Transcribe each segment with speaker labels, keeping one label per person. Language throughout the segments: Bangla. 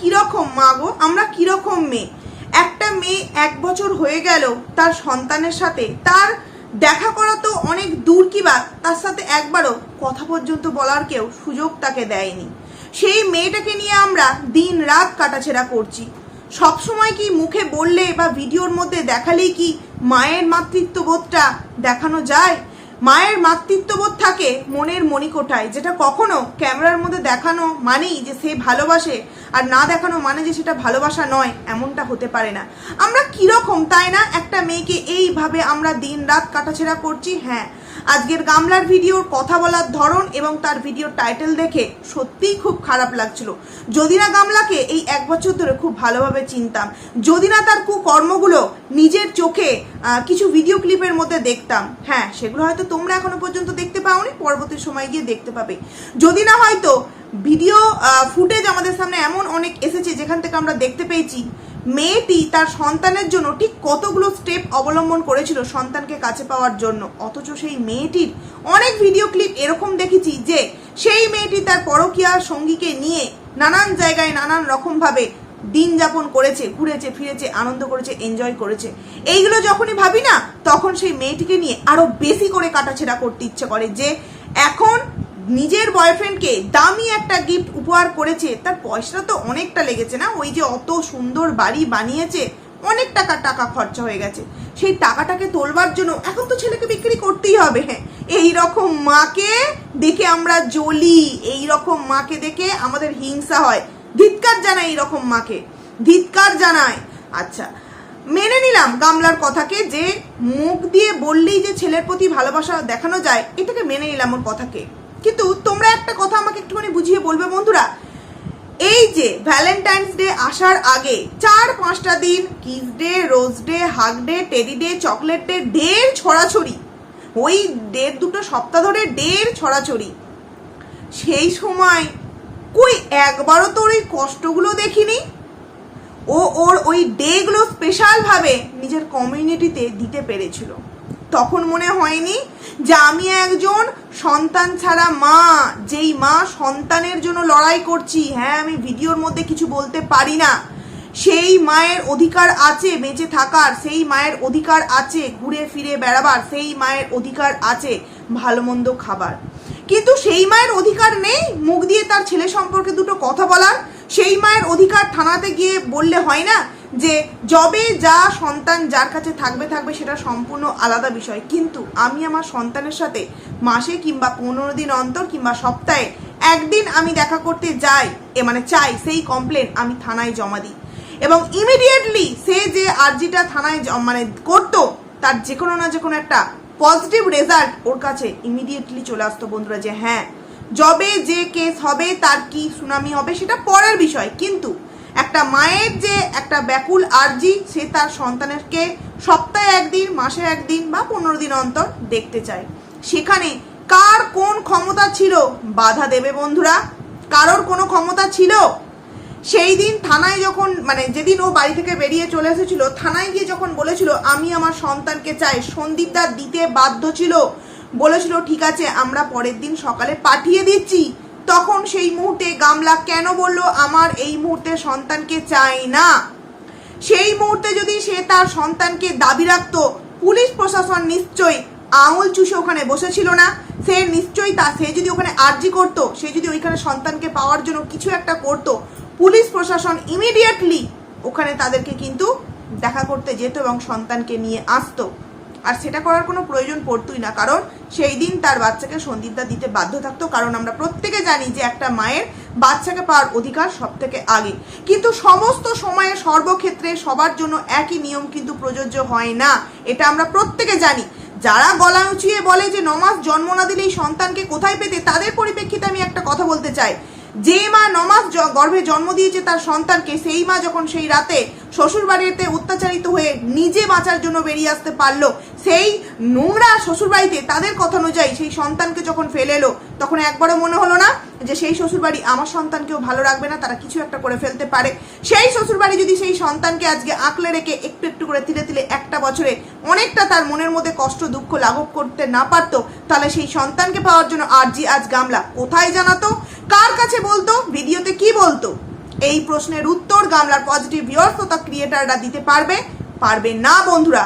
Speaker 1: কীরকম মা গো? আমরা কীরকম মেয়ে? একটা মেয়ে এক বছর হয়ে গেল তার সন্তানের সাথে। তার দেখা করা তো অনেক দূর কি বা তার সাথে একবারও কথা পর্যন্ত বলার কেউ সুযোগ তাকে দেয়নি। সেই মেয়েটাকে নিয়ে আমরা দিন রাত কাটাছেড়া করছি। সবসময় কি মুখে বললে বা ভিডিওর মধ্যে দেখালেই কি মায়ের মাতৃত্ববোধটা দেখানো যায়? মায়ের মাতৃত্ববোধ থাকে মনের মণিকোঠায়, যেটা কখনো ক্যামেরার মধ্যে দেখানো মানেই যে সে ভালোবাসে, আর না দেখানো মানে যে সেটা ভালোবাসা নয়, এমনটা হতে পারে না। আমরা কীরকম, তাই না? একটা মেয়েকে এইভাবে আমরা দিন রাত কাটাছেড়া করছি? হ্যাঁ। আজকের গামলার ভিডিওর কথা বলার ধরন এবং তার ভিডিওর টাইটেল দেখে সত্যিই খুব খারাপ লাগছিল। যদি না গামলাকে এই এক বছর ধরে খুব ভালোভাবে চিনতাম যদি না তার কুকর্মগুলো নিজের চোখে কিছু ভিডিও ক্লিপের মধ্যে দেখতাম। হ্যাঁ সেগুলো হয়তো তোমরা এখনও পর্যন্ত দেখতে পাওনি, পরবর্তী সময় গিয়ে দেখতে পাবে। যদি না হয়তো ভিডিও ফুটেজ আমাদের সামনে এমন অনেক এসেছে যেখান থেকে আমরা দেখতে পেয়েছি মেয়েটি তার সন্তানের জন্য ঠিক কতগুলো স্টেপ অবলম্বন করেছিল সন্তানকে কাছে পাওয়ার জন্য। অথচ সেই মেয়েটির অনেক ভিডিও ক্লিপ এরকম দেখেছি যে, সেই মেয়েটি তার পরকীয়া সঙ্গীকে নিয়ে নানান জায়গায় নানান রকমভাবে দিন যাপন করেছে, ঘুরেছে, ফিরেছে, আনন্দ করেছে এনজয় করেছে। এইগুলো যখনই ভাবি না, তখন সেই মেয়েটিকে নিয়ে আরও বেশি করে কাটাছেড়া করতে ইচ্ছে করে যে, এখন নিজের বয়ফ্রেন্ডকে দামি একটা গিফট উপহার করেছে, তার পয়সাটা তো অনেকটা লেগেছে না? ওই যে অত সুন্দর বাড়ি বানিয়েছে, অনেক টাকা টাকা খরচা হয়ে গেছে। সেই টাকাটাকে তোলবার জন্য এখন তো ছেলেকে বিক্রি করতেই হবে হ্যাঁ। এই রকম মাকে দেখে আমরা জ্বলি এই রকম মাকে দেখে আমাদের হিংসা হয়। ধিৎকার জানায় এই রকম মাকে, ধিৎকার জানায়। আচ্ছা মেনে নিলাম গামলার কথাকে যে মুখ দিয়ে বললেই যে ছেলের প্রতি ভালোবাসা দেখানো যায়, এটাকে মেনে নিলাম ওর কথাকে। কিন্তু তোমরা একটা কথা আমাকে একটুখানি বুঝিয়ে বলবে বন্ধুরা। এই যে ভ্যালেন্টাইন্স ডে আসার আগে চার পাঁচটা দিন kiss day rose day hug day teddy day chocolate day ডের ছড়াছড়ি। ওই দেড় দুটো সপ্তাহ ধরে ডের ছড়াছড়ি। সেই সময় কই একবারও তোর এই কষ্টগুলো দেখিনি? ও ওর ওই ডেগুলো স্পেশালভাবে নিজের কমিউনিটিতে দিতে পেরেছিল। তখন মনে হয়নি যে আমি একজন সন্তান ছাড়া মা, যেই মা সন্তানের জন্য লড়াই করছি। হ্যাঁ আমি ভিডিওর মধ্যে কিছু বলতে পারি না। সেই মায়ের অধিকার আছে বেঁচে থাকার, সেই মায়ের অধিকার আছে ঘুরে ফিরে বেড়াবার, সেই মায়ের অধিকার আছে ভালো মন্দ খাবার। কিন্তু সেই মায়ের অধিকার নেই মুখ দিয়ে তার ছেলে সম্পর্কে দুটো কথা বলার। সেই মায়ের অধিকার থানাতে গিয়ে বললে হয় না যে যবে যা সন্তান যার কাছে থাকবে থাকবে সেটা সম্পূর্ণ আলাদা বিষয়। কিন্তু আমি আমার সন্তানের সাথে মাসে কিংবা পনেরো দিন অন্তর কিংবা সপ্তাহে একদিন আমি দেখা করতে যাই, এ মানে চাই, সেই কমপ্লেন আমি থানায় জমা দিই। এবং ইমিডিয়েটলি সে যে আর্জিটা থানায় মানে করতো, তার যে কোনো না যে কোনো একটা পজিটিভ রেজাল্ট ওর কাছে ইমিডিয়েটলি চলে আসতো বন্ধুরা যে হ্যাঁ যবে যে কেস হবে, তার কি সুনামি হবে সেটা পরের বিষয়। কিন্তু একটা মায়ের যে একটা ব্যাকুল আর্জি, সে তার সন্তানেরকে সপ্তাহে একদিন, মাসে একদিন বা পনেরো দিন অন্তর দেখতে চায়। সেখানে কার কোন ক্ষমতা ছিল? বাধা দেবে বন্ধুরা। কারোর কোনো ক্ষমতা ছিল? সেই দিন থানায় যখন মানে যেদিন ও বাড়ি থেকে বেরিয়ে চলে এসেছিল, থানায় গিয়ে যখন বলেছিল, আমি আমার সন্তানকে চাই। সন্দীপদা দিতে বাধ্য ছিল। বলেছিল, ঠিক আছে, আমরা পরের দিন সকালে পাঠিয়ে দিচ্ছি। তখন সেই মুহূর্তে গামলা কেন বলল, আমার এই মুহূর্তে সন্তানকে চাই না। সেই মুহূর্তে যদি সে তার সন্তানকে দাবি রাখত, পুলিশ প্রশাসন নিশ্চয়ই আঙুল চুষে ওখানে বসেছিল না। সে নিশ্চয়ই তা, সে যদি ওখানে আর্জি করতো, সে যদি ওইখানে সন্তানকে পাওয়ার জন্য কিছু একটা করতো, পুলিশ প্রশাসন ইমিডিয়েটলি ওখানে তাদেরকে কিন্তু দেখা করতে যেত এবং সন্তানকে নিয়ে আসতো। আর সেটা করার কোনো প্রয়োজন পড়তোই না, কারণ সেই দিন তার বাচ্চাকে সন্দীপদা দিতে বাধ্য থাকতো, কারণ আমরা প্রত্যেকে জানি যে একটা মায়ের বাচ্চাকে পাওয়ার অধিকার সব থেকে আগে। কিন্তু সমস্ত সময়ে সর্বক্ষেত্রে সবার জন্য একই নিয়ম কিন্তু প্রযোজ্য হয় না, এটা আমরা প্রত্যেকে জানি। যারা গলা উঁচিয়ে বলে যে নমাস জন্ম না দিলেই সন্তানকে কোথায় পেতে, তাদের পরিপ্রেক্ষিতে আমি একটা কথা বলতে চাই। যে মা নমাস জ- গর্ভে জন্ম দিয়েছে তার সন্তানকে, সেই মা যখন সেই রাতে শ্বশুর বাড়িতে অত্যাচারিত হয়ে নিজে বাঁচার জন্য বেরিয়ে আসতে পারল সেই নোংরা শ্বশুর বাড়িতে তাদের কথা অনুযায়ী সেই সন্তানকে যখন ফেলে এলো, তখন একবারও মনে হলো না যে সেই শ্বশুর বাড়ি আমার সন্তানকেও ভালো রাখবে না, তারা কিছু একটা করে ফেলতে পারে। সেই শ্বশুর বাড়ি যদি সেই সন্তানকে আজকে আঁকলে রেখে একটু একটু করে তিলে তিলে একটা বছরে অনেকটা তার মনের মধ্যে কষ্ট, দুঃখ লাঘব করতে না পারতো, তাহলে সেই সন্তানকে পাওয়ার জন্য আরজি আজ গামলা কোথায় জানাতো? কার কাছে বলতো? ভিডিওতে কি বলতো? এই প্রশ্নের উত্তর গামলার পজিটিভ ভিউয়ার্স তথা ক্রিয়েটাররা দিতে পারবে পারবে না বন্ধুরা।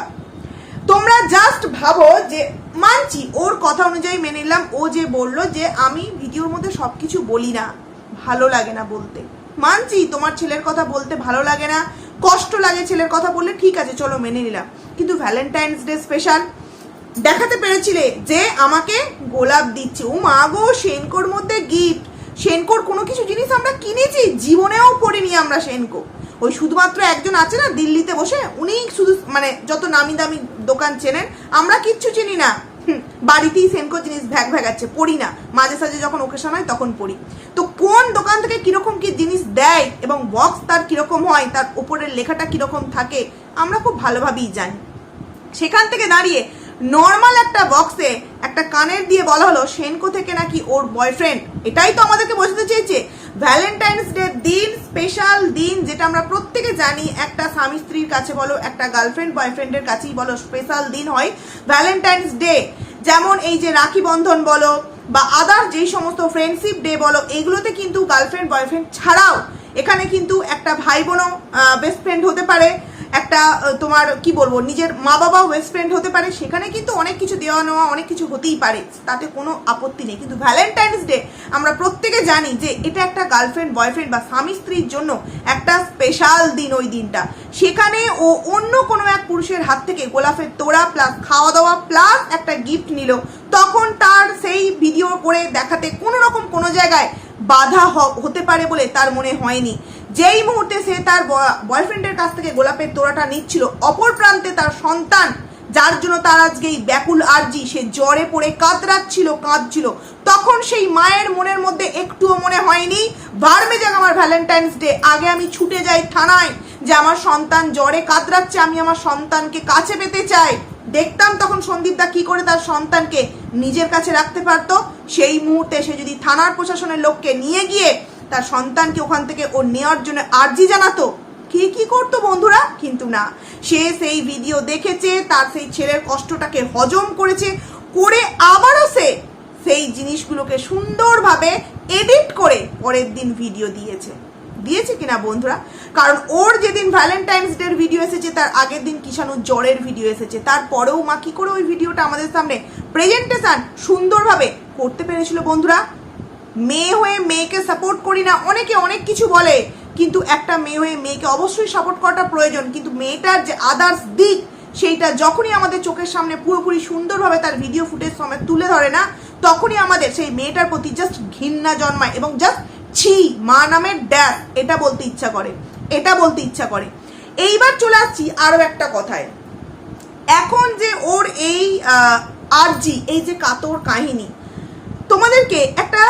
Speaker 1: তোমরা জাস্ট ভাবো যে, মানছি, ওর কথা অনুযায়ী মেনে নিলাম, ও যে বলল যে আমি ভিডিওর মধ্যে সব কিছু বলি না, ভালো লাগে না বলতে। মানছি, তোমার ছেলের কথা বলতে ভালো লাগে না, কষ্ট লাগে ছেলের কথা বললে, ঠিক আছে, চলো মেনে নিলাম। কিন্তু ভ্যালেন্টাইন্স ডে স্পেশাল দেখাতে পেরেছিলে যে আমাকে গোলাপ দিচ্ছে। ও মা গো সেনকোর মধ্যে গিফট সেনকোর কোনো কিছু জিনিস আমরা কিনেছি, জীবনেও পড়িনি আমরা সেনকো ওই শুধুমাত্র একজন আছে না, দিল্লিতে বসে উনি শুধু মানে যত নামি দামি দোকান চেনেন, আমরা কিচ্ছু চিনি না। বাড়িতেই সেনকো জিনিস ভ্যাগ ভ্যাগাচ্ছে, পড়ি না। মাঝে সাঝে যখন ওকেশন হয় তখন পড়ি। তো কোন দোকান থেকে কীরকম কি জিনিস দেয় এবং বক্স তার কীরকম হয়, তার উপরের লেখাটা কীরকম থাকে, আমরা খুব ভালোভাবেই জানি। সেখান থেকে দাঁড়িয়ে নর্মাল একটা বক্সে একটা কানের দিয়ে বলা হলো, সেনকো থেকে নাকি ওর বয়ফ্রেন্ড এটাই তো আমাদেরকে বোঝাতে চেয়েছে। ভ্যালেন্টাইন্স ডে দিন স্পেশাল দিন, যেটা আমরা প্রত্যেকে জানি, একটা স্বামী স্ত্রীর কাছে বলো, একটা গার্লফ্রেন্ড বয়ফ্রেন্ডের কাছেই বলো স্পেশাল দিন হয় ভ্যালেন্টাইন্স ডে যেমন এই যে রাখি বন্ধন বলো, বা আদার যেই সমস্ত ফ্রেন্ডশিপ ডে বলো, এগুলোতে কিন্তু গার্লফ্রেন্ড বয়ফ্রেন্ড ছাড়াও এখানে কিন্তু একটা ভাই বোনও বেস্ট ফ্রেন্ড হতে পারে। একটা তোমার, কি বলব, নিজের মা বাবাও বেস্ট ফ্রেন্ড হতে পারে, সেখানে কিন্তু অনেক কিছু দেওয়া নেওয়া, অনেক কিছু হতেই পারে, তাতে কোনো আপত্তি নেই। কিন্তু ভ্যালেন্টাইন্স ডে আমরা প্রত্যেকে জানি যে এটা একটা গার্লফ্রেন্ড বয়ফ্রেন্ড বা স্বামী স্ত্রীর জন্য একটা স্পেশাল দিন ওই দিনটা। সেখানে ও অন্য কোনো এক পুরুষের হাত থেকে গোলাপের তোড়া প্লাস খাওয়া দাওয়া প্লাস একটা গিফট নিল। তখন তার সেই ভিডিও করে দেখাতে কোনো রকম কোনো জায়গায় বাধা হতে পারে বলে তার মনে হয়নি। যেই মুহূর্তে সে তার বয়ফ্রেন্ডের কাছ থেকে গোলাপের তোড়াটা নিচ্ছিল, অপর প্রান্তে তার সন্তান, যার জন্য তার আজকে এই ব্যাকুল আর্জি, সে জ্বরে পড়ে কাতরাচ্ছিল, কাঁদছিল। তখন সেই মায়ের মনের মধ্যে একটুও মনে হয়নি ভার্মে যাক আমার ভ্যালেন্টাইন্স ডে আগে আমি ছুটে যাই থানায়, যে আমার সন্তান জ্বরে কাতরাচ্ছে, আমি আমার সন্তানকে কাছে পেতে চাই। দেখতাম তখন সন্দীপদা কি করে তার সন্তানকে নিজের কাছে রাখতে পারতো। সেই মুহূর্তে সে যদি থানার প্রশাসনের লোককে নিয়ে গিয়ে তার সন্তানকে ওখান থেকে ও নেওয়ার জন্য আর্জি জানাতো, কে, কি করতো বন্ধুরা? কিন্তু না। সে সেই ভিডিও দেখেছে, তার সেই ছেলের কষ্টটাকে হজম করেছে, করে আবারও সে সেই জিনিসগুলোকে সুন্দরভাবে এডিট করে পরের দিন ভিডিও দিয়েছে। দিয়েছে কিনা বন্ধুরা? কারণ ওর যেদিন ভ্যালেন্টাইন্স ডের ভিডিও এসেছে, তার আগের দিন কিষাণুর জ্বরের ভিডিও এসেছে। তারপরেও মা কি করে ওই ভিডিওটা আমাদের সামনে প্রেজেন্টেশন সুন্দরভাবে করতে পেরেছিল বন্ধুরা? মেয়ে হয়ে মেয়েকে সাপোর্ট করি না, অনেকে অনেক কিছু বলে, কিন্তু একটা মেয়ে হয়ে মেয়েকে অবশ্যই সাপোর্ট করাটা প্রয়োজন। কিন্তু মেয়েটার যে আদার্স দিক, সেইটা যখনই আমাদের চোখের সামনে পুরোপুরি সুন্দরভাবে তার ভিডিও ফুটেজ সমেত তুলে ধরে না, তখনই আমাদের সেই মেয়েটার প্রতি জাস্ট ঘৃণা জন্মায় এবং জাস্ট ছি, মা নামের ড্যাস এটা বলতে ইচ্ছা করে, এটা বলতে ইচ্ছা করে। এইবার চলে আসছি আরও একটা কথায়। এখন যে ওর এই আরজি, এই যে কাতর কাহিনী, তোমাদেরকে একটা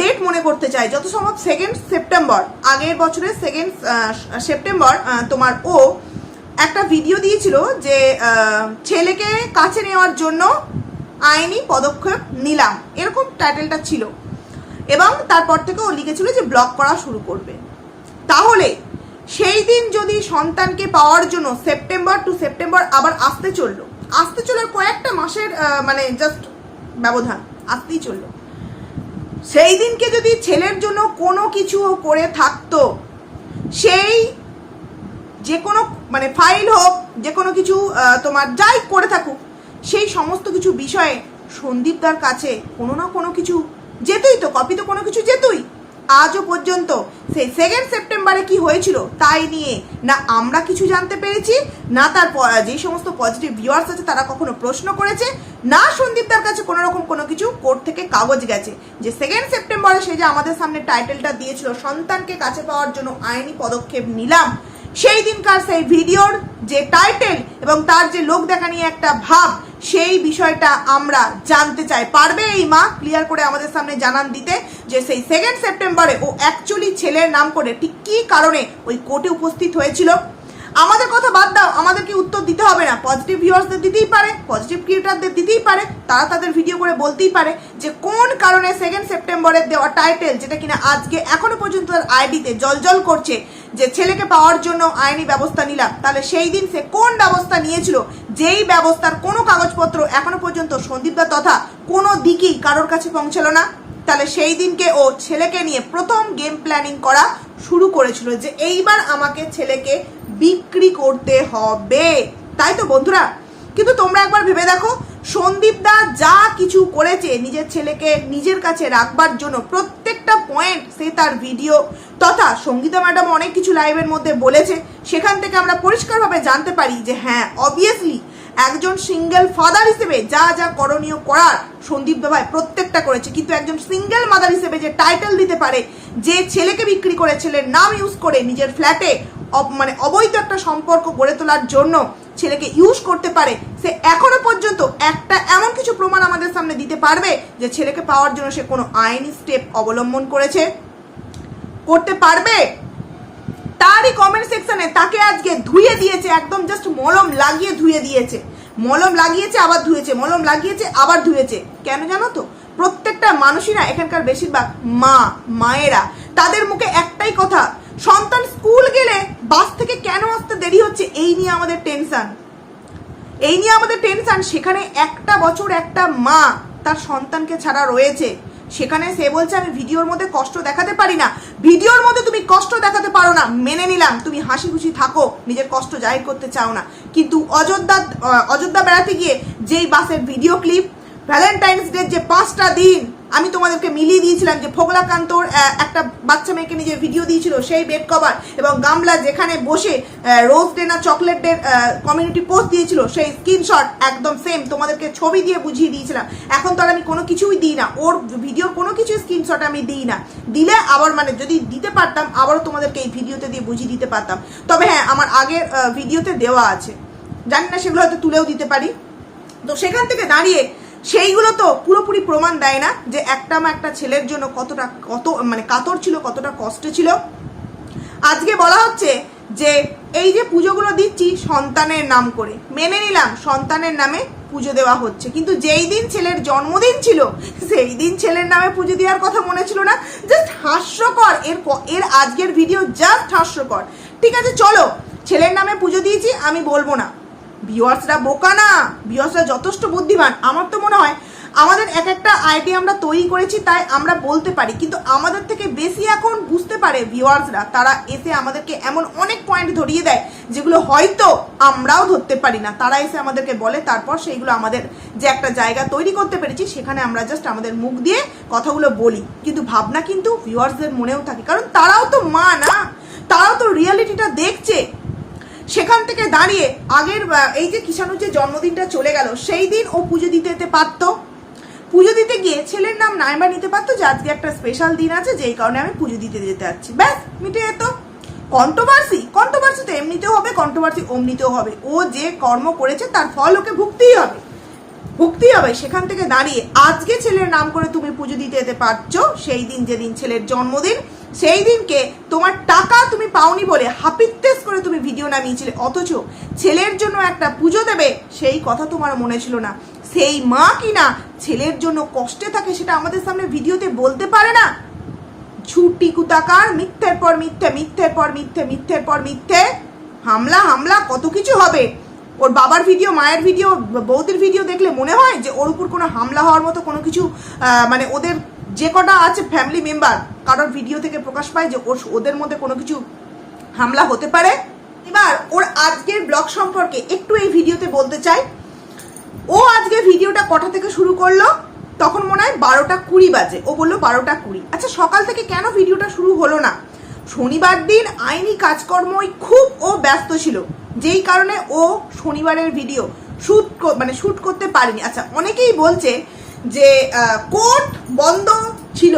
Speaker 1: ডেট মনে করতে চাই। যত সম্ভব সেকেন্ড সেপ্টেম্বর আগের বছরের সেকেন্ড সেপ্টেম্বর তোমার ও একটা ভিডিও দিয়েছিল যে ছেলেকে কাছে নেওয়ার জন্য আইনি পদক্ষেপ নিলাম। এরকম টাইটেলটা ছিল। এবং তারপর থেকে ও লিখেছিল যে ব্লক করা শুরু করবে। তাহলে সেই দিন যদি সন্তানকে পাওয়ার জন্য সেপ্টেম্বর টু সেপ্টেম্বর আবার আসতে চলল, আসতে চলার কয়েকটা মাসের মানে জাস্ট ব্যবধান, আসতেই চলল। সেই দিনকে যদি ছেলের জন্য কোনো কিছু করে থাকতো, সেই যে কোনো মানে ফাইল হোক, যে কোনো কিছু তোমার যাই করে থাকুক, সেই সমস্ত কিছু বিষয়ে সন্দীপদার কাছে কোনো না কোনো কিছু যেতই তো কপি তো কোনো কিছু যেতই। আজও পর্যন্ত সেই সেকেন্ড সেপ্টেম্বরে কি হয়েছিল তাই নিয়ে না আমরা কিছু জানতে পেরেছি, না তার যেই সমস্ত পজিটিভ ভিউয়ার্স আছে তারা কখনো প্রশ্ন করেছে, না সন্দীপ তার কাছে কোনো রকম কোনো কিছু কোর্ট থেকে কাগজ গেছে। যে সেকেন্ড সেপ্টেম্বরে সে যে আমাদের সামনে টাইটেলটা দিয়েছিল, সন্তানকে কাছে পাওয়ার জন্য আইনি পদক্ষেপ নিলাম সেই দিনকার সেই ভিডিওর যে টাইটেল এবং তার যে লোক দেখা নিয়ে একটা ভাব, সেই বিষয়টা আমরা জানতে চাই। পারবে এই মা? ক্লিয়ার করে আমাদের সামনে জানান দিতে যে সেই সেকেন্ড সেপ্টেম্বরে ও অ্যাকচুয়ালি ছেলের নাম করে ঠিক কী কারণে ওই কোর্টে উপস্থিত হয়েছিল? আমাদের কথা বাদ দাও আমাদেরকে উত্তর দিতে হবে না? পজিটিভ ভিউয়ার্সদের দিতেই পারে পজিটিভ ক্রিয়েটারদের দিতেই পারে, তারা তাদের ভিডিও করে বলতেই পারে যে কোন কারণে সেকেন্ড সেপ্টেম্বরের দেওয়া টাইটেল যেটা কিনা আজকে, এখনও পর্যন্ত তার আইডিতে জলজল করছে, যে ছেলেকে পাওয়ার জন্য আইনি ব্যবস্থা নিলাম, তাহলে সেই দিন সে কোন ব্যবস্থা নিয়েছিল? যেই ব্যবস্থার কোনো কাগজপত্র এখনও পর্যন্ত সন্দীপদা তথা কোনো দিকেই কারোর কাছে পৌঁছালো না, তাহলে সেই দিনকে ও ছেলেকে নিয়ে প্রথম গেম প্ল্যানিং করা শুরু করেছিল যে এইবার আমাকে ছেলেকে বিক্রি করতে হবে। তাই তো বন্ধুরা? কিন্তু তোমরা একবার ভেবে দেখো, সন্দীপ দা যা কিছু করেছে নিজের ছেলেকে নিজের কাছে রাখবার জন্য প্রত্যেকটা পয়েন্ট সে তার ভিডিও তথা সঙ্গীতা ম্যাডাম অনেক কিছু লাইভের মধ্যে বলেছে। সেখান থেকে আমরা পরিষ্কারভাবে জানতে পারি যে হ্যাঁ অবভিয়াসলি একজন সিঙ্গেল ফাদার হিসেবে যা যা করণীয় করার সন্দীপ ভাই প্রত্যেকটা করেছে। কিন্তু একজন সিঙ্গেল মাদার হিসেবে যে টাইটেল দিতে পারে, যে ছেলেকে বিক্রি করে, ছেলের নাম ইউজ করে নিজের ফ্ল্যাটে মানে অবৈধ একটা সম্পর্ক গড়ে তোলার জন্য ছেলেকে ইউজ করতে পারে, সে এখনও পর্যন্ত একটা এমন কিছু প্রমাণ আমাদের সামনে দিতে পারবে যে ছেলেকে পাওয়ার জন্য সে কোনো আইনি স্টেপ অবলম্বন করেছে, করতে পারবে? তারই কমেন্ট সেকশনে তাকে আজকে ধুয়ে দিয়েছে, একদম জাস্ট মলম লাগিয়ে ধুয়ে দিয়েছে। মলম লাগিয়েছে, আবার ধুয়েছে, মলম লাগিয়েছে, আবার ধুয়েছে। কেন জানো তো? প্রত্যেকটা মানুষই না এখানকার বেশিরভাগ মা, মায়েরা, তাদের মুখে একটাই কথা সন্তান স্কুল গেলে বাস থেকে কেন আসতে দেরি হচ্ছে? এই নিয়ে আমাদের টেনশন এই নিয়ে আমাদের টেনশন সেখানে একটা বছর একটা মা তার সন্তানকে ছাড়া রয়েছে। সেখানে সে বলছে, আমি ভিডিওর মধ্যে কষ্ট দেখাতে পারি না। ভিডিওর মধ্যে তুমি কষ্ট দেখাতে পারো না। মেনে নিলাম, তুমি হাসি খুশি থাকো, নিজের কষ্ট জাহির করতে চাও না। কিন্তু অযোধ্যা অযোধ্যা বেড়াতে গিয়ে যেই বাসের ভিডিও ক্লিপ ভ্যালেন্টাইন্স ডে যে পাঁচটা দিন আমি তোমাদেরকে মিলিয়ে দিয়েছিলাম যে ফোগলাকান্তর একটা বাচ্চা মেয়েকে নিয়ে ভিডিও দিয়েছিল, সেই বেড কভার এবং গামলা যেখানে বসে রোজ ডে না চকলেট ডে কমিউনিটি পোস্ট দিয়েছিল, সেই স্ক্রিনশট একদম সেম তোমাদেরকে ছবি দিয়ে বুঝিয়ে দিয়েছিলাম। এখন তো আর আমি কোনো কিছুই দিই না। ওর ভিডিওর কোনো কিছু স্ক্রিনশট আমি দিই না। দিলে আবার মানে যদি দিতে পারতাম, আবারও তোমাদেরকে এই ভিডিওতে দিয়ে বুঝিয়ে দিতে পারতাম। তবে হ্যাঁ আমার আগের ভিডিওতে দেওয়া আছে। জানি না সেগুলো হয়তো তুলেও দিতে পারি। তো সেখান থেকে দাঁড়িয়ে সেইগুলো তো পুরোপুরি প্রমাণ দেয় না যে একটা মা একটা ছেলের জন্য কতটা কত মানে কাতর ছিল, কতটা কষ্ট ছিল। আজকে বলা হচ্ছে যে এই যে পুজোগুলো দিচ্ছি সন্তানের নাম করে, মেনে নিলাম সন্তানের নামে পুজো দেওয়া হচ্ছে। কিন্তু যেই দিন ছেলের জন্মদিন ছিল, সেই দিন ছেলের নামে পুজো দেওয়ার কথা মনে ছিল না। জাস্ট হাস্যকর, এর এর আজকের ভিডিও জাস্ট হাস্যকর। ঠিক আছে, চলো, ছেলের নামে পুজো দিয়েছি, আমি বলব না। ভিউয়ার্সরা বোকা না? ভিউয়ার্সরা যথেষ্ট বুদ্ধিমান। আমার তো মনে হয় আমাদের এক একটা আইডি আমরা তৈরি করেছি, তাই আমরা বলতে পারি। কিন্তু আমাদের থেকে বেশি এখন বুঝতে পারে ভিউয়ার্সরা, তারা এসে আমাদেরকে এমন অনেক পয়েন্ট ধরিয়ে দেয়, যেগুলো হয়তো আমরাও ধরতে পারি না। তারা এসে আমাদেরকে বলে, তারপর সেইগুলো আমাদের যে একটা জায়গা তৈরি করতে পেরেছি, সেখানে আমরা জাস্ট আমাদের মুখ দিয়ে কথাগুলো বলি। কিন্তু ভাবনা কিন্তু ভিউয়ার্সদের মনেও থাকে। কারণ তারাও তো মা না? তারাও তো রিয়ালিটিটা দেখছে। সেখান থেকে দাঁড়িয়ে আগের এই যে কিষাণুর যে জন্মদিনটা চলে গেল, সেই দিন ও পুজো দিতে যেতে পারতো। পুজো দিতে গিয়ে ছেলের নাম নাইবা নিতে পারতো, যে আজকে একটা স্পেশাল দিন আছে, যেই কারণে আমি পুজো দিতে যেতে যাচ্ছি। ব্যাস, মিটে যেত। কন্ট্রোভার্সি কন্ট্রোভার্সি তো এমনিতেও হবে কন্ট্রোভার্সি অমনিতেও হবে। ও যে কর্ম করেছে, তার ফল ওকে ভুগতেই হবে। ভুগতেই হবে, সেখান থেকে দাঁড়িয়ে। আজকে ছেলের নাম করে তুমি পুজো দিতে যেতে পারছ, সেই দিন যেদিন ছেলের জন্মদিন সেই দিনকে তোমার টাকা তুমি পাওনি বলে হাপিত্তেস করে তুমি ভিডিও নামিয়েছিলে। অথচ ছেলের জন্য একটা পুজো দেবে, সেই কথা তোমার মনে ছিল না। সেই মা কিনা ছেলের জন্য কষ্টে থাকে সেটা আমাদের সামনে ভিডিওতে বলতে পারে না। ঝুটি কুতাকার, মিথ্যের পর মিথ্যে, মিথ্যের পর মিথ্যে, মিথ্যের পর মিথ্যে, হামলা হামলা, কত কিছু হবে। ওর বাবার ভিডিও, মায়ের ভিডিও, বৌদির ভিডিও দেখলে মনে হয় যে ওর উপর কোনো হামলা হওয়ার মতো কোনো কিছু মানে ওদের যে কটা আছে ফ্যামিলি মেম্বার কারোর ভিডিও থেকে প্রকাশ পায় যে ওর ওদের মধ্যে কোনো কিছু হামলা হতে পারে। এবার ওর আজকের ব্লগ সম্পর্কে একটু এই ভিডিওতে বলতে চাই। ও আজকে ভিডিওটা কটা থেকে শুরু করল? তখন মনে হয় বারোটা কুড়ি বাজে। ও বলল বারোটা কুড়ি। আচ্ছা সকাল থেকে কেন ভিডিওটা শুরু হলো না? শনিবার দিন আইনি কাজকর্মই খুব ও ব্যস্ত ছিল। যেই কারণে ও শনিবারের ভিডিও শ্যুট মানে শ্যুট করতে পারেনি। আচ্ছা অনেকেই বলছে যে কোর্ট বন্ধ ছিল।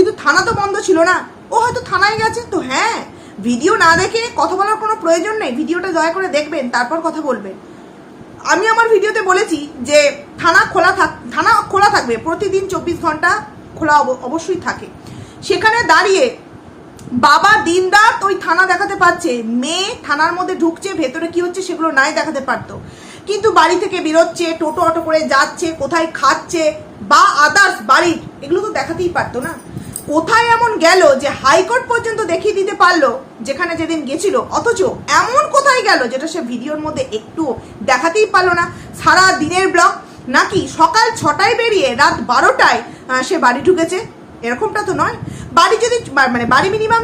Speaker 1: কিন্তু থানা তো বন্ধ ছিল না। ও হয়তো থানায় গেছে। তো হ্যাঁ ভিডিও না দেখে কথা বলার কোনো প্রয়োজন নেই। ভিডিওটা দয়া করে দেখবেন, তারপর কথা বলবেন। আমি আমার ভিডিওতে বলেছি যে, থানা খোলা থাক, থানা খোলা থাকবে। প্রতিদিন চব্বিশ ঘণ্টা খোলা অব- অবশ্যই থাকে। সেখানে দাঁড়িয়ে বাবা দিনরাত ওই থানা দেখাতে পারছে। মেয়ে থানার মধ্যে ঢুকছে, ভেতরে কি হচ্ছে সেগুলো নাই দেখাতে পারতো। কিন্তু বাড়ি থেকে বেরোচ্ছে, টোটো অটো করে যাচ্ছে, কোথায় খাচ্ছে, বা আদার্স বাড়ির, এগুলো তো দেখাতেই পারতো না। কোথায় এমন গেল যে হাইকোর্ট পর্যন্ত দেখিয়ে দিতে পারল যেখানে যেদিন গেছিল? অথচ এমন কোথায় গেল যেটা সে ভিডিওর মধ্যে একটু দেখাতেই পারল না? সারা দিনের ব্লগ? নাকি সকাল ছটায় বেরিয়ে রাত বারোটায় সে বাড়ি ঢুকেছে? এরকমটা তো নয়। বাড়ি যদি মানে বাড়ি মিনিমাম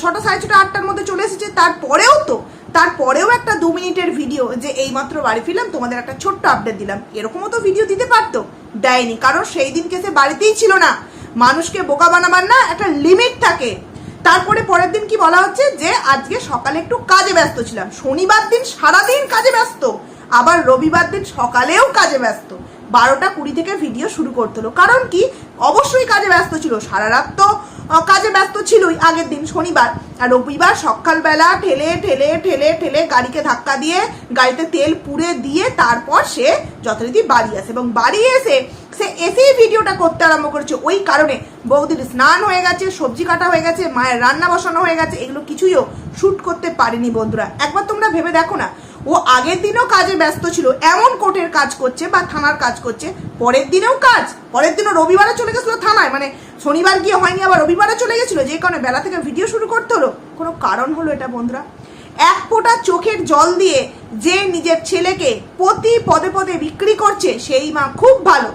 Speaker 1: ছটা, সাড়ে ছটা, আটটার মধ্যে চলে এসেছে। তারপরেও তো, তারপরেও একটা দু মিনিটের ভিডিও যে এইমাত্র বাড়ি ফিরলাম, তোমাদের একটা ছোট্ট আপডেট দিলাম। এরকমও তো ভিডিও দিতে পারতো? দেয়নি, কারণ সেই দিনকে সে বাড়িতেই ছিল না। মানুষকে বোকা বানাবার না একটা লিমিট থাকে। তারপরে পরের দিন কি বলা হচ্ছে? যে আজকে সকালে একটু কাজে ব্যস্ত ছিলাম। শনিবার দিন সারাদিন কাজে ব্যস্ত। আবার রবিবার দিন সকালেও কাজে ব্যস্ত। বারোটা কুড়ি থেকে ভিডিও শুরু করতে হলো। কারণ কি? অবশ্যই কাজে ব্যস্ত ছিল। সারা রাত তো কাজে ব্যস্ত ছিলই আগের দিন শনিবার। আর রবিবার সকালবেলা ঠেলে ঠেলে ঠেলে ঠেলে গাড়িকে ধাক্কা দিয়ে গাড়িতে তেল পুড়ে দিয়ে তারপর সে যথারীতি বাড়ি আসে। এবং বাড়ি এসে সে এসেই ভিডিওটা করতে আরম্ভ করেছে। ওই কারণে বৌদির স্নান হয়ে গেছে, সবজি কাটা হয়ে গেছে, মায়ের রান্না বসানো হয়ে গেছে, এগুলো কিছুইও শ্যুট করতে পারেনি বন্ধুরা। একবার তোমরা ভেবে দেখো না, ও আগের দিনও কাজে ব্যস্ত ছিল, এমন কোর্টের কাজ করছে বা থানার কাজ করছে, পরের দিনেও কাজ। পরের দিনও রবিবারে চলে গেছিল থানায় মানে শনিবার গিয়ে হয়নি, আবার রবিবারে চলে গেছিল, যে কারণে বেলা থেকে ভিডিও শুরু করতে হলো। কোনো কারণ হলো এটা বন্ধুরা। এক ফোঁটা চোখের জল দিয়ে যে নিজের ছেলেকে প্রতি পদে পদে বিক্রি করছে, সেই মা খুব ভালো।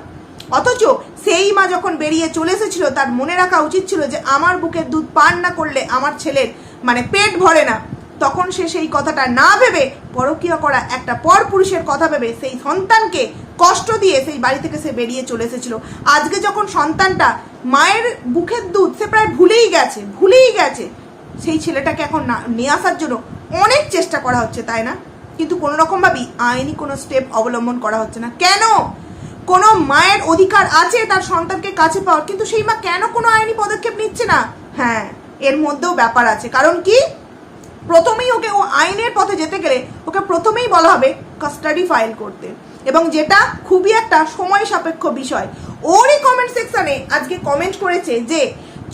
Speaker 1: অথচ সেই মা যখন বেরিয়ে চলে এসেছিল, তার মনে রাখা উচিত ছিল যে, আমার বুকের দুধ পান না করলে আমার ছেলের মানে পেট ভরে না। তখন সে সেই কথাটা না ভেবে পরকীয়া করা একটা পর পুরুষের কথা ভেবে সেই সন্তানকে কষ্ট দিয়ে সেই বাড়ি থেকে সে বেরিয়ে চলে এসেছিল। আজকে যখন সন্তানটা মায়ের বুকের দুধ, সে প্রায় ভুলেই গেছে ভুলেই গেছে। সেই ছেলেটাকে এখন নিয়ে আসার জন্য অনেক চেষ্টা করা হচ্ছে, তাই না? কিন্তু কোনো রকমভাবেই আইনি কোনো স্টেপ অবলম্বন করা হচ্ছে না। কেন? কোনো মায়ের অধিকার আছে তার সন্তানকে কাছে পাওয়ার, কিন্তু সেই মা কেন কোনো আইনি পদক্ষেপ নিচ্ছে না? হ্যাঁ এর মধ্যেও ব্যাপার আছে। কারণ কি? প্রথমেই ওকে ও আইনের পথে যেতে গেলে ওকে প্রথমেই বলা হবে কাস্টাডি ফাইল করতে। এবং যেটা খুবই একটা সময় সাপেক্ষ বিষয়। ওরই কমেন্ট সেকশনে আজকে কমেন্ট করেছে যে,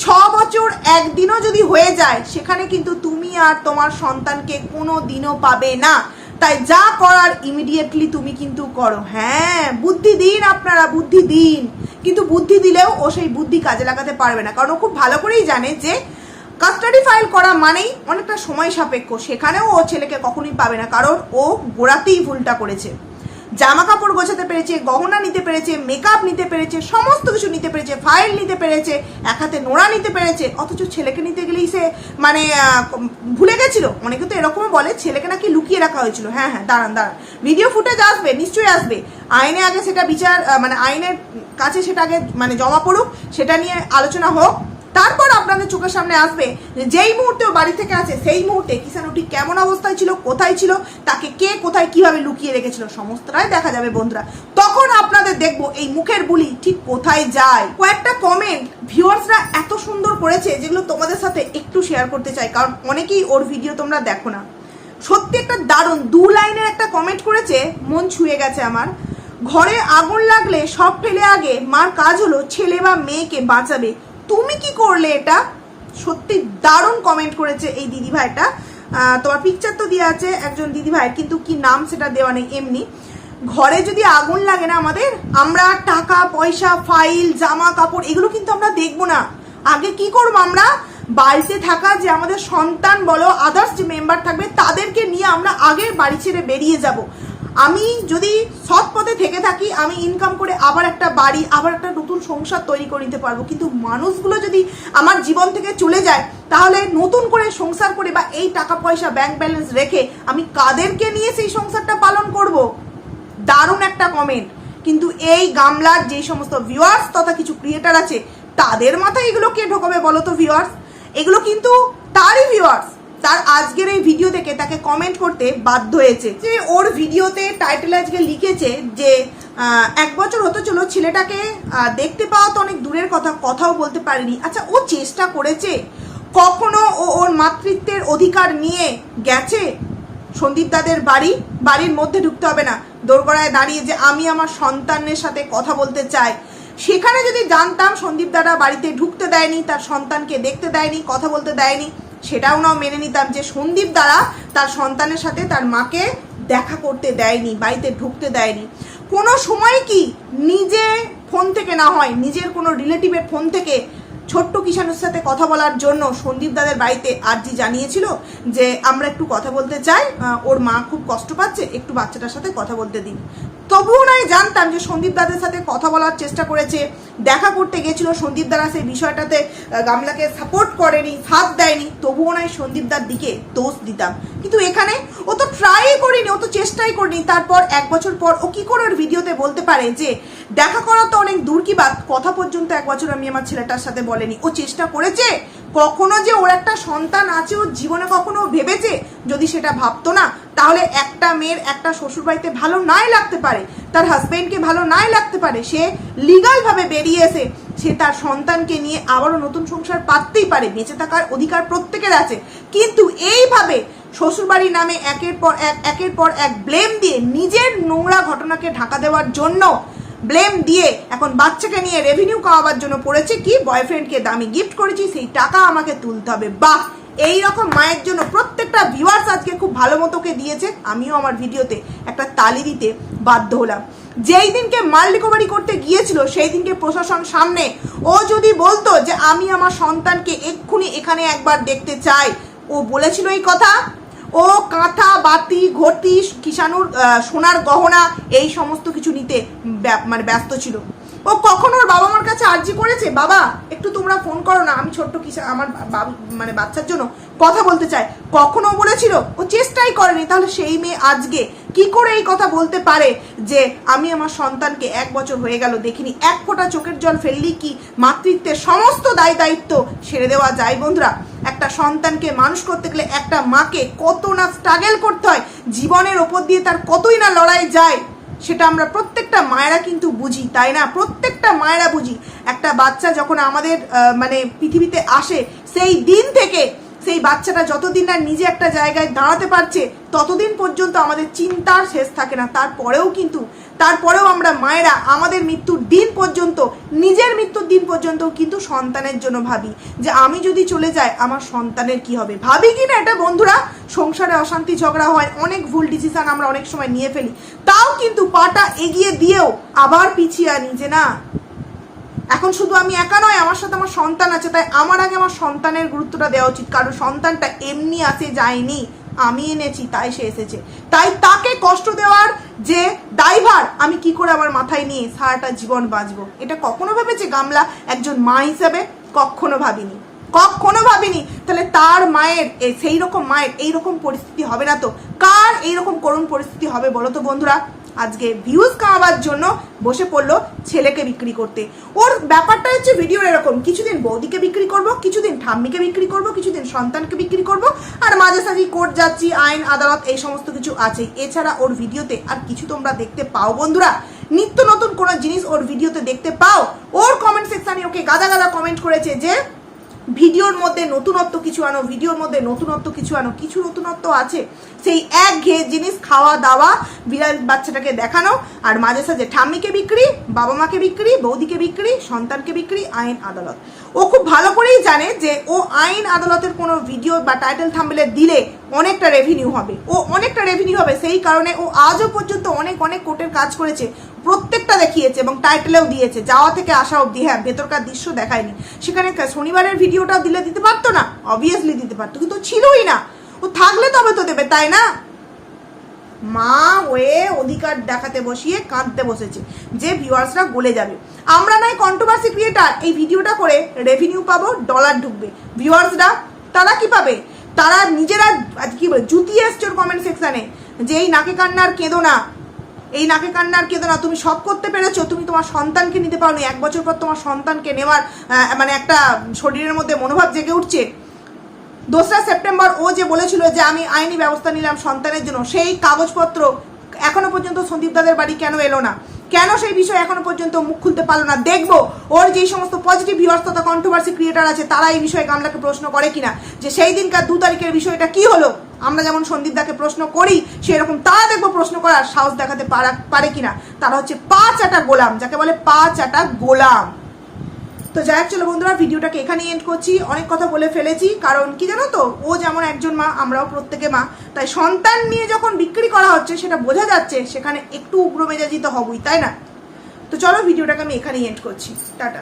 Speaker 1: ছ বছর একদিনও যদি হয়ে যায়, সেখানে কিন্তু তুমি আর তোমার সন্তানকে কোনো দিনও পাবে না। তাই যা করার ইমিডিয়েটলি তুমি কিন্তু করো। হ্যাঁ বুদ্ধি দিন আপনারা, বুদ্ধি দিন। কিন্তু বুদ্ধি দিলেও ও সেই বুদ্ধি কাজে লাগাতে পারবে না। কারণ ও খুব ভালো করেই জানে যে কাস্টাডি ফাইল করা মানেই অনেকটা সময় সাপেক্ষ। সেখানেও ও ছেলেকে কখনোই পাবে না। কারণ ও গোড়াতেই ভুলটা করেছে। জামা কাপড় গোছাতে পেরেছে, গহনা নিতে পেরেছে মেকআপ নিতে পেরেছে, সমস্ত কিছু নিতে পেরেছে ফাইল নিতে পেরেছে, এক হাতে নোড়া নিতে পেরেছে, অথচ ছেলেকে নিতে গেলেই সে মানে ভুলে গেছিল। অনেকে তো এরকমও বলে, ছেলেকে নাকি লুকিয়ে রাখা হয়েছিল। হ্যাঁ হ্যাঁ দাঁড়ান দাঁড়ান। ভিডিও ফুটেজ আসবে, নিশ্চয়ই আসবে। আইনে আগে সেটা বিচার মানে আইনের কাছে সেটা আগে মানে জমা পড়ুক, সেটা নিয়ে আলোচনা হোক। তারপর আপনাদের চোখের সামনে আসবে যেই মুহূর্তে ও বাড়ি থেকে আছে সেই মুহূর্তে কিষানুটি কেমন অবস্থায় ছিল, কোথায় ছিল, তাকে কে কোথায় কীভাবে লুকিয়ে রেখেছিল, সমস্তটাই দেখা যাবে বন্ধুরা। তখন আপনাদের দেখব এই মুখের বুলি ঠিক কোথায় যায়। কয়েকটা কমেন্ট ভিউয়ার্সরা এত সুন্দর করেছে যেগুলো তোমাদের সাথে একটু শেয়ার করতে চাই, কারণ অনেকেই ওর ভিডিও তোমরা দেখো না। সত্যি একটা দারুণ দু লাইনের একটা কমেন্ট করেছে, মন ছুঁয়ে গেছে আমার। ঘরে আগুন লাগলে সব ফেলে আগে, মার কাজ হলো ছেলে বা মেয়েকে বাঁচাবে। তুমি কি করলে এটা? সত্যি দারুণ কমেন্ট করেছে এই দিদি ভাইটা তোমার পিকচার তো দেওয়া আছে একজন দিদি ভাই কিন্তু কি নাম সেটা দেওয়া নেই, এমনি। ঘরে যদি আগুন লাগে না আমাদের, আমরা টাকা, পয়সা ফাইল জামা, কাপড়, এগুলো কিন্তু আমরা দেখব না। আগে কি করব আমরা? বাড়িতে থাকা যে আমাদের সন্তান বলো আদার্স যে মেম্বার থাকবে, তাদেরকে নিয়ে আমরা আগে বাড়ি ছেড়ে বেরিয়ে যাব। আমি যদি সৎ পথে থেকে থাকি, আমি ইনকাম করে আবার একটা বাড়ি, আবার একটা নতুন সংসার তৈরি করে নিতে পারব। কিন্তু মানুষগুলো যদি আমার জীবন থেকে চলে যায়, তাহলে নতুন করে সংসার করে বা এই টাকা পয়সা ব্যাংক ব্যালেন্স রেখে আমি কাদেরকে নিয়ে সেই সংসারটা পালন করব? দারুণ একটা কমেন্ট কিন্তু এই গামলার যে সমস্ত ভিউয়ার্স তথা কিছু ক্রিয়েটার আছে, তাদের মাথায় এগুলো কে ঢোকাবে বলো তো ভিউয়ার্স এগুলো কিন্তু তারই ভিউয়ার্স তার আজকের এই ভিডিও দেখে তাকে কমেন্ট করতে বাধ্য হয়েছে। যে ওর ভিডিওতে টাইটেল আজকে লিখেছে যে এক বছর হতে চলো ছেলেটাকে দেখতে পাওয়া তো অনেক দূরের কথা, কথাও বলতে পারিনি। আচ্ছা ও চেষ্টা করেছে? কখনো ও ওর মাতৃত্বের অধিকার নিয়ে গেছে? সন্দীপ দাদের বাড়ি, বাড়ির মধ্যে ঢুকতে হবে না। দোরগড়ায় দাঁড়িয়ে যে আমি আমার সন্তানের সাথে কথা বলতে চাই। সেখানে যদি জানতাম সন্দীপ দাদা বাড়িতে ঢুকতে দেয়নি, তার সন্তানকে দেখতে দেয়নি, কথা বলতে দেয়নি সেটাও নাও মেনে নিতাম যে সন্দীপ দ্বারা তার সন্তানের সাথে তার মাকে দেখা করতে দেয়নি, বাড়িতে ঢুকতে দেয়নি। কোনো সময় কি নিজে ফোন থেকে না হয়, নিজের কোনো রিলেটিভের ফোন থেকে ছোট্ট কিষাণের সাথে কথা বলার জন্য সন্দীপ দাদের বাড়িতে আর্জি জানিয়েছিল যে, আমরা একটু কথা বলতে চাই ওর মা খুব কষ্ট পাচ্ছে, একটু বাচ্চাটার সাথে কথা বলতে দিন। তবুও নয় জানতাম যে, সন্দীপ দাদের সাথে কথা বলার চেষ্টা করেছে, দেখা করতে গেছিল, সন্দীপ দারা সেই বিষয়টাতে গামলাকে সাপোর্ট করেনি, সাথ দেয়নি, তবুও নয় সন্দীপ দার দিকে দোষ দিতাম। কিন্তু এখানে ও তো ট্রাই করিনি, ও তো চেষ্টাই করিনি। তারপর এক বছর পর ও কি করে ওর ভিডিওতে বলতে পারে যে দেখা করা তো অনেক দূর কি বাত কথা পর্যন্ত এক বছর আমি আমার ছেলেটার সাথে বলেনি। ও চেষ্টা করেছে, কখনো যে ওর একটা সন্তান আছে ওর জীবনে কখনো ভেবেছে, যদি সেটা ভাবতো না, তাহলে একটা মেয়ের একটা শ্বশুরবাড়িতে ভালো নাই লাগতে পারে, তার হাজবেন্ডকে ভালো নাই লাগতে পারে, সে লিগালভাবে বেরিয়ে এসে সে তার সন্তানকে নিয়ে আবারও নতুন সংসার পাততেই পারে, বেঁচে থাকার অধিকার প্রত্যেকের আছে। কিন্তু এইভাবে শ্বশুরবাড়ি নামে একের পর এক, একের পর এক ব্লেম দিয়ে নিজের নোংরা ঘটনাকে ঢাকা দেওয়ার জন্য ব্লেম দিয়ে এখন বাচ্চাকে নিয়ে রেভিনিউ কামাবার জন্য পড়েছে কি? বয়ফ্রেন্ডকে দামি গিফট করেছি, সেই টাকা আমাকে তুলতে হবে। বাহ! এই রকম মায়ের জন্য প্রত্যেকটা ভিউয়ার্স আজকে খুব ভালো মতোকে দিয়েছে। আমিও আমার ভিডিওতে একটা তালি দিতে বাধ্য হলাম। যেই দিনকে মাল রিকভারি করতে গিয়েছিল, সেই দিনকে প্রশাসন সামনে, ও যদি বলতো যে আমি আমার সন্তানকে এক্ষুনি এখানে একবার দেখতে চাই, ও বলেছিল এই কথা? ও কাঁথা বাতি ঘটি কিষানুর সোনার গহনা এই সমস্ত কিছু নিতে মানে ব্যস্ত ছিল। ও কখনো ওর বাবা মার কাছে আর্জি করেছে? বাবা, একটু তোমরা ফোন করো না। আমি ছোট্ট কিসা আমার মানে বাচ্চার জন্য কথা বলতে চাই। কখনো বলেছিল? ও চেষ্টাই করেনি। তাহলে সেই মেয়ে আজকে কি করে এই কথা বলতে পারে যে আমি আমার সন্তানকে এক বছর হয়ে গেল দেখিনি, এক ফোঁটা চোখের জল ফেললেই কি? মাতৃত্বের সমস্ত দায় দায়িত্ব ছেড়ে দেওয়া যায় বন্ধুরা। একটা সন্তানকে মানুষ করতে গেলে একটা মাকে কত না স্ট্রাগল করতে হয়, জীবনের ওপর দিয়ে তার কতই না লড়াই যায়। সেটা আমরা প্রত্যেকটা মায়েরা কিন্তু বুঝি, তাই না? প্রত্যেকটা মায়েরা বুঝি। একটা বাচ্চা যখন আমাদের মানে পৃথিবীতে আসে, সেই দিন থেকে সেই বাচ্চাটা যতদিন না নিজে একটা জায়গায় দাঁড়াতে পারছে, ততদিন পর্যন্ত আমাদের চিন্তার শেষ থাকে না। তারপরেও কিন্তু তারপরেও আমরা মায়েরা আমাদের মৃত্যুর দিন পর্যন্ত, নিজের মৃত্যুর দিন পর্যন্ত কিন্তু সন্তানের জন্য ভাবি যে আমি যদি চলে যাই, আমার সন্তানের কি হবে? ভাবি কি না এটা বন্ধুরা? সংসারে অশান্তি ঝগড়া হয়, অনেক ভুল ডিসিশন আমরা অনেক সময় নিয়ে ফেলি। তাও কিন্তু পাটা এগিয়ে দিয়েও আবার পিছিয়ে আনি যে না, এখন শুধু আমি একা নয়, আমার সাথে আমার সন্তান আছে, তাই আমার আগে আমার সন্তানের গুরুত্বটা দেওয়া উচিত। কারণ সন্তানটা এমনি আসে যায়নি। আমি এনেছি, তাই সে এসেছে। তাই তাকে কষ্ট দেওয়ার যে দায়ভার আমি কি করে আমার মাথায় নিয়ে সারাটা জীবন বাঁচবো? এটা কখনো ভেবেছে গামলা? একজন মা হিসেবে কখনো ভাবিনি। কখনো ভাবিনি। তাহলে তার মায়ের সেই রকম মায়ের এইরকম পরিস্থিতি হবে না তো? কার এইরকম করুণ পরিস্থিতি হবে বলো তো বন্ধুরা? আজকে ভিউজ কামাবার জন্য বসে পড়ল ছেলেকে বিক্রি করতে। ওর ব্যাপারটা হচ্ছে ভিডিও এরকম। কিছুদিন বৌদিকে বিক্রি করব, কিছুদিন ঠাম্মিকে বিক্রি করব, কিছুদিন সন্তানকে বিক্রি করব, আর মাঝে সাঝে কোর্ট যাচ্ছি, আইন, আদালত, এই সমস্ত কিছু আছে। এছাড়া ওর ভিডিওতে আর কিছু তোমরা দেখতে পাও বন্ধুরা। নিত্য নতুন কোনো জিনিস ওর ভিডিওতে দেখতে পাও? ওর কমেন্ট সেকশনে ওকে গাদা গাদা কমেন্ট করেছে যে, ভিডিওর মধ্যে নতুনত্ব কিছু আনো, ভিডিওর মধ্যে নতুনত্ব কিছু আনো, কিছু নতুনত্ব আছে। সেই এক ঘেয়ে জিনিস খাওয়া দাওয়া বিড়াল বাচ্চাটাকে দেখানো, আর মাঝে সাঝে ঠাম্মিকে বিক্রি, বাবা মাকে বিক্রি, বৌদিকে বিক্রি, সন্তানকে বিক্রি, আইন আদালত। ও খুব ভালো করেই জানে যে ও আইন আদালতের কোনো ভিডিও বা টাইটেল থাম্বেলে দিলে অনেকটা রেভিনিউ হবে। ও অনেকটা রেভিনিউ হবে, সেই কারণে ও আজও পর্যন্ত অনেক অনেক কোর্টের কাজ করেছে, প্রত্যেকটা দেখিয়েছে এবং টাইটেলেও দিয়েছে। যাওয়া থেকে আসা অবধি হ্যাঁ ভেতরকার দৃশ্য দেখায়নি। সেখানে শনিবারের ভিডিওটা দিলে দিতে পারতো না অবভিয়াসলি দিতে পারতো, কিন্তু ছিলই না। ও থাকলে তবে তো দেবে, তাই না? মা হয়ে অধিকার দেখাতে বসিয়ে কাঁদতে বসেছে, যে ভিউয়ার্সরা গলে যাবে। আমরা নয় কন্ট্রোভার্সি ক্রিয়েটার এই ভিডিওটা করে রেভিনিউ পাবো ডলার ঢুকবে। ভিউয়ার্সরা তারা কি পাবে? তারা নিজেরা কি বলে জুতিয়ে এসছে ওর কমেন্ট সেকশানে যে এই নাকে কান্নার কেঁদো না। এই নাকে কান্নার কেঁদো না, তুমি সব করতে পেরেছ, তুমি তোমার সন্তানকে নিতে পারো এক বছর পর তোমার সন্তানকে নেওয়ার মানে একটা শরীরের মধ্যে মনোভাব জেগে উঠছে। দোসরা সেপ্টেম্বর ও যে বলেছিল যে আমি আইনি ব্যবস্থা নিলাম সন্তানের জন্য, সেই কাগজপত্র এখনও পর্যন্ত সন্দীপ দাদের বাড়ি কেন এলো না? কেন সেই বিষয়ে এখনও পর্যন্ত মুখ খুলতে পারল না? দেখব ওর যেই সমস্ত পজিটিভ ভিউয়ার্স তথা কন্ট্রোভার্সি ক্রিয়েটার আছে, তারা এই বিষয়ে গামলাকে প্রশ্ন করে কিনা? যে সেই দিনকার দু তারিখের বিষয়টা কি হলো? আমরা যেমন সন্দীপ দাকে প্রশ্ন করি, সেরকম তারা দেখব প্রশ্ন করার সাহস দেখাতে পারা পারে কিনা? তারা হচ্ছে পা চাটা গোলাম, যাকে বলে পা চাটা গোলাম। তো যাই হোক, চলো বন্ধুরা, ভিডিওটাকে এখানেই এন্ড করছি। অনেক কথা বলে ফেলেছি, কারণ কি জানো তো, ও যেমন একজন মা, আমরাও প্রত্যেকে মা। তাই সন্তান নিয়ে যখন বিক্রি করা হচ্ছে, সেটা বোঝা যাচ্ছে, সেখানে একটু উগ্র মেজাজি তো হবই, তাই না? তো চলো, ভিডিওটাকে আমি এখানেই এন্ড করছি। টাটা।